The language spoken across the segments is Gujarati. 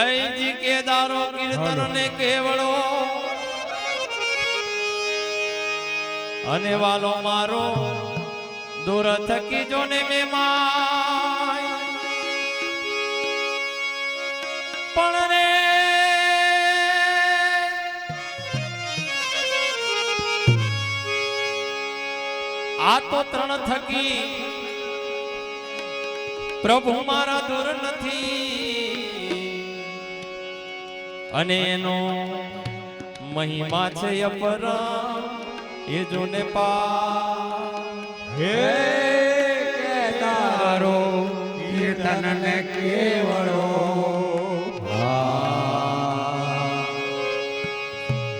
અહીંજી કેદારો કીર્તન ને કેવળો. અને વાલો મારો દૂર થકી જો ને મેમાય. પણ રે આ તો ત્રણ થકી પ્રભુ મારા દૂર નથી. અને એનો મહિમા છે અપર એ જોને પા હે કેદારો કીર્તન ને કેવળો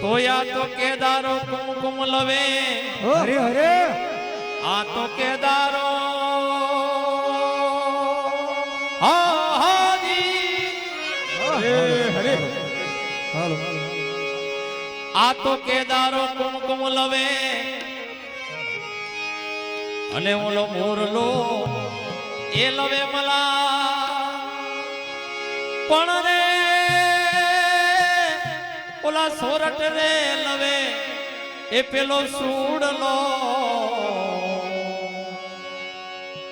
તો યા તો કેદારો કુમકુમ લવે. હરે હરે. આ તો કેદારો આ તો કેદારો કુમકુમ લવે. અને ઓલો મોરલો એ લવે મલા. પણ રે, ઓલા સોરઠ રે લવે. એ પેલો સૂડલો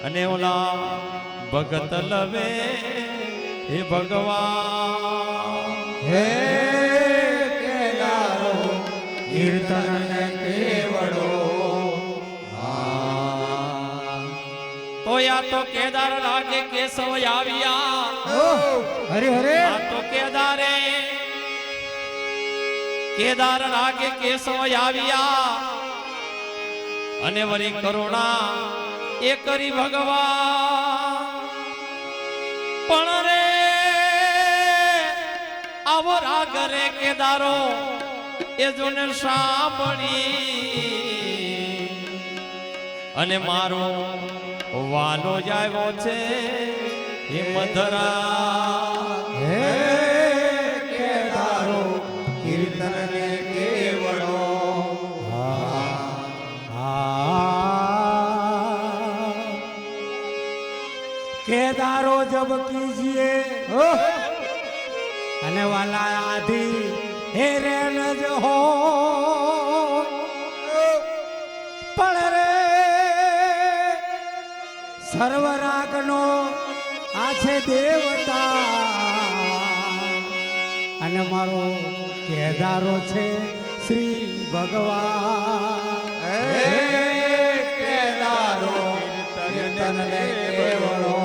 અને ઓલા ભગત લવે. એ ભગવાન. હે કીર્તન કેવડો કેવળો તો કેદાર લાગે કેશવ આવ્યા. હરે હરે. તો કેદારે. કેદાર લાગે કેશવ આવ્યા. અને વરી કરુણા એ કરી ભગવાન. પણ રે આવો રાગ રે કેદારો. એ જોને સાંભળી. અને મારો વાલો આવ્યો છે હે હે કેદારો કીર્તન ને કેવડો? કેદારો જબ કીજીએ? અને વાલા આધી હે રેન જ હો પણ રે આ છે દેવતા. અને મારો કેદારો છે શ્રી ભગવાન. કેદારો, કીર્તન ને કેવળો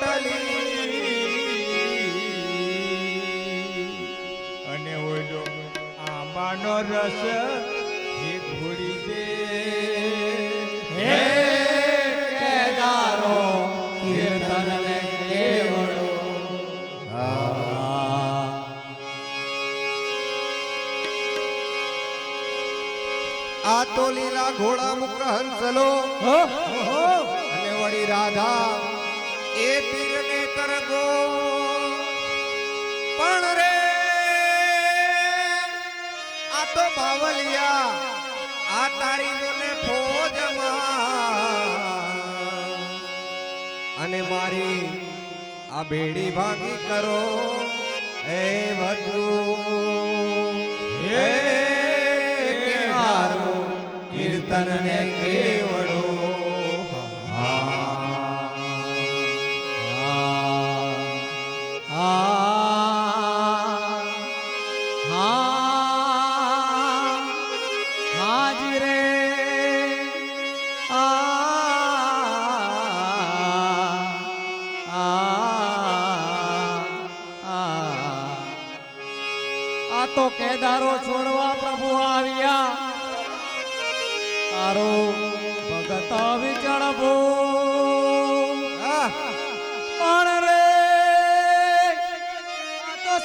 રોટલી અને ઓજો આંબાનો રસ ઘોડી દે. હે કેદારો કીર્તન ને કેવળો આ તો લીલા ઘોડા મુખ હંસલો. અને વળી રાધા એ તીરને કરગો પણ આ તો ભાવલિયા આ તારી જોને ફોજમાં અને મારી આ બેડી ભાંગી કરો એ ભજુ હે હારું કીર્તન ને કેવડો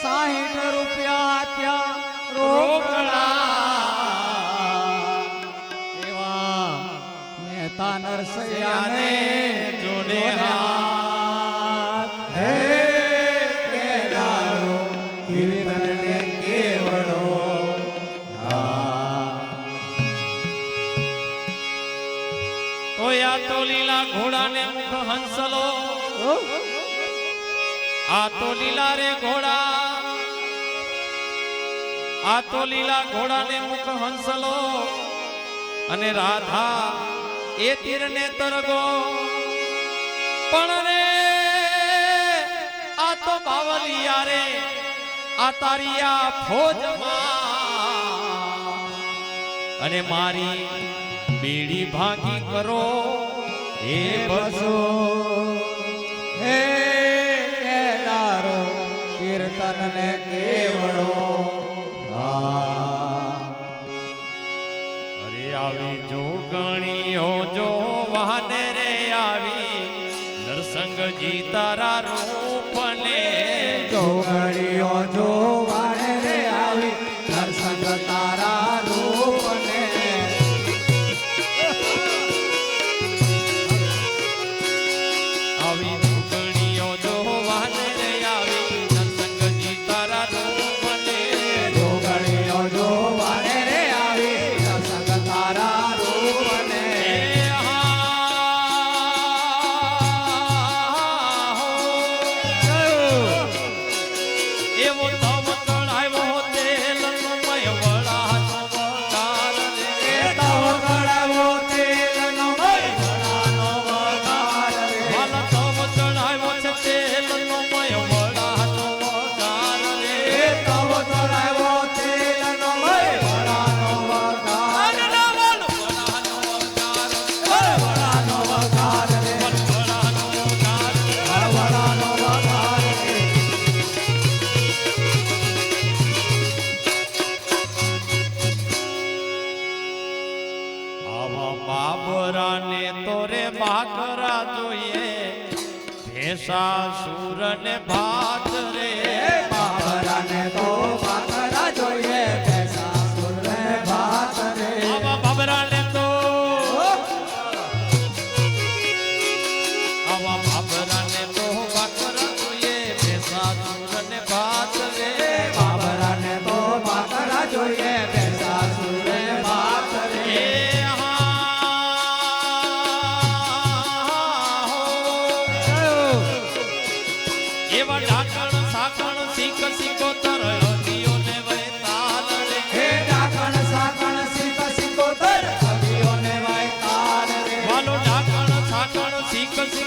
સાહીઠ રૂપિયા ત્યાં રોકડા. એવા મહેતા નરસૈયાને જોડે હે તો લીલા ઘોડાને મુખ હંસલો. આ તો લીલા રે ઘોડા. આ તો લીલા ઘોડાને મુખ હંસલો. અને રાધા એ તીરને તરગો. પણ રે, આ તો બાવલિયા રે આ તારિયા ફોજમાં. અને મારી બીડી ભાગી કરો એ બસો હે કેદારો કીર્તન ને આવી જોગણીઓ જોવાને રે આવી. નરસંગજી તારા રૂપને જોગણી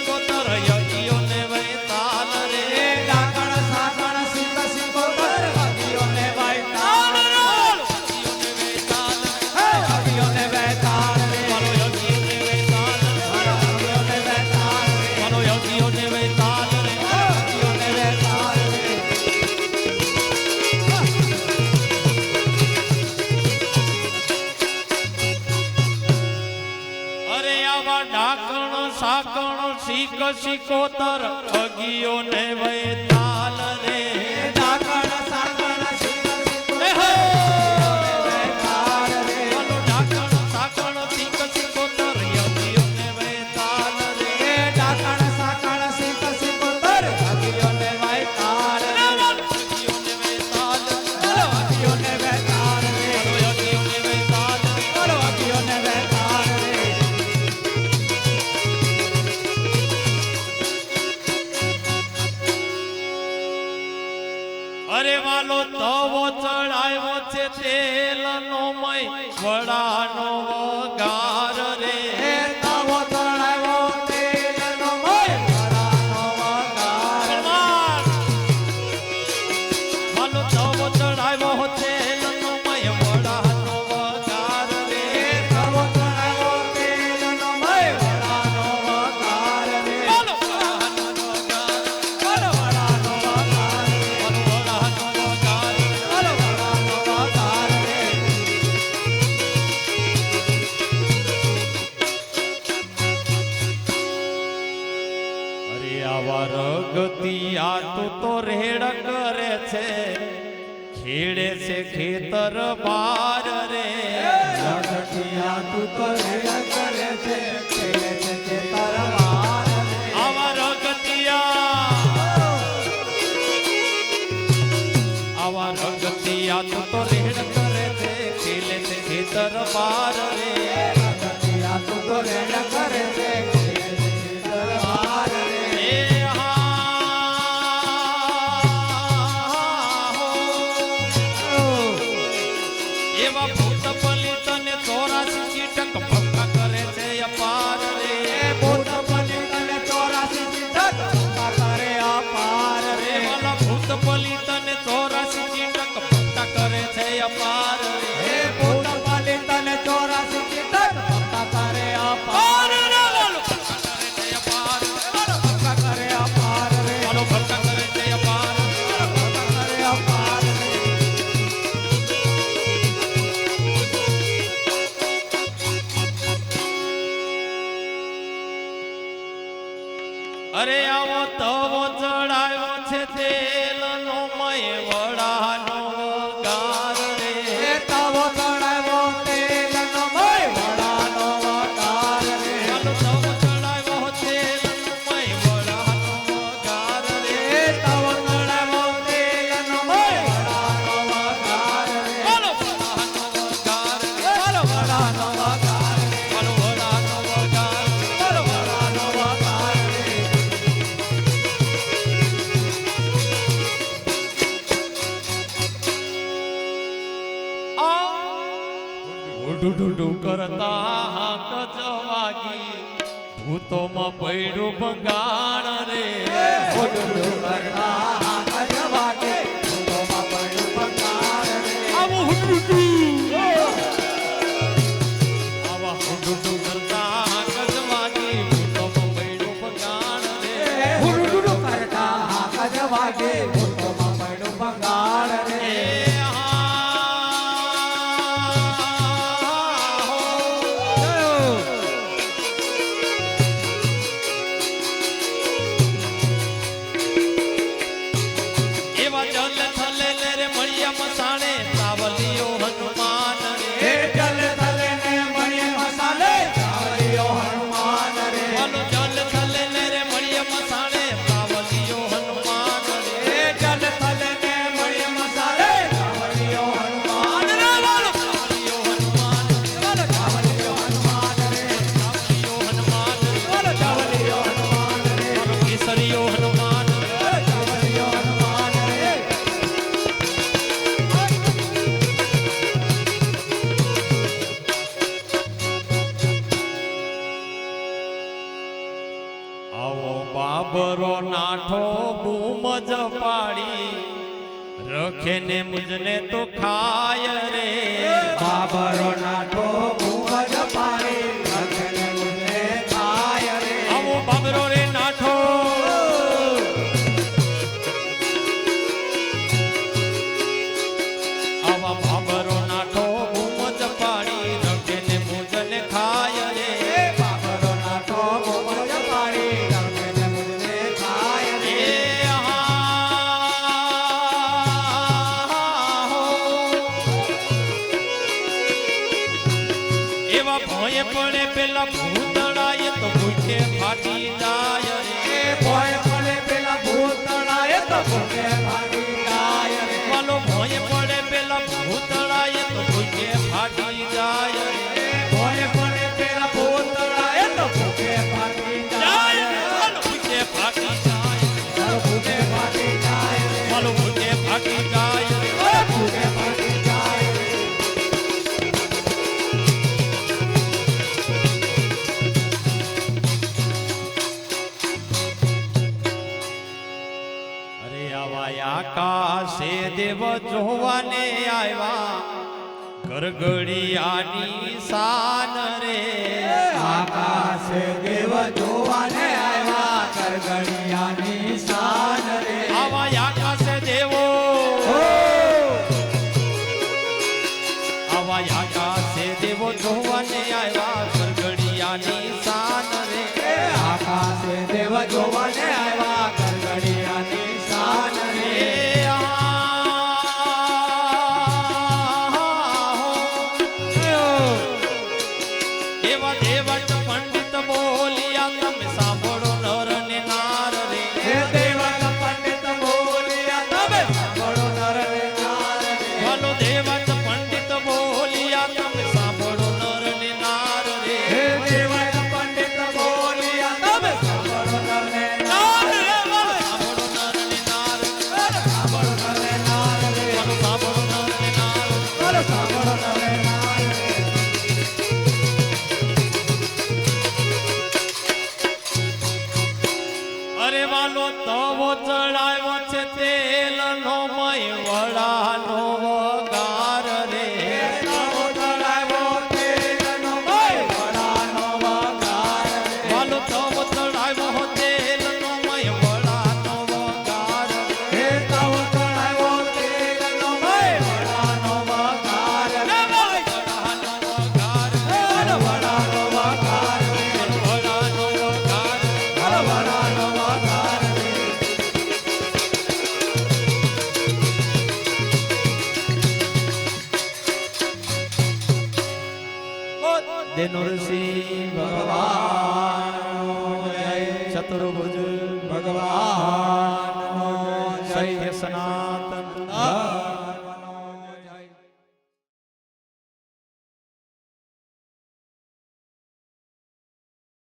Bogotá. કશી કોતર અગીઓ ને વૈ અરે વાલો તવો ચડાયો છે તેલ નો મય વડાનો વગાર રે. છે ખેતર પાર રે. જગતિયા તું તો કરે છે ખેલે છે ખેતર પાર આવા રગતિયા. આવા તો રેડ કરે છે ખેલે છે ખેતર પાર રે. રગતિયા તું તો ભૂતોમાં પૈડું ભંગાણ રે ભૂતોમાં ભંગાણ રે ભૂતોમાં પૈડું ભંગાણ રે આવું હુટુટુ you're your આવ્યા. ગરગડિયાની સાન રે આકાશ દેવ જોવાને આવ્યા. ગરગડિયાની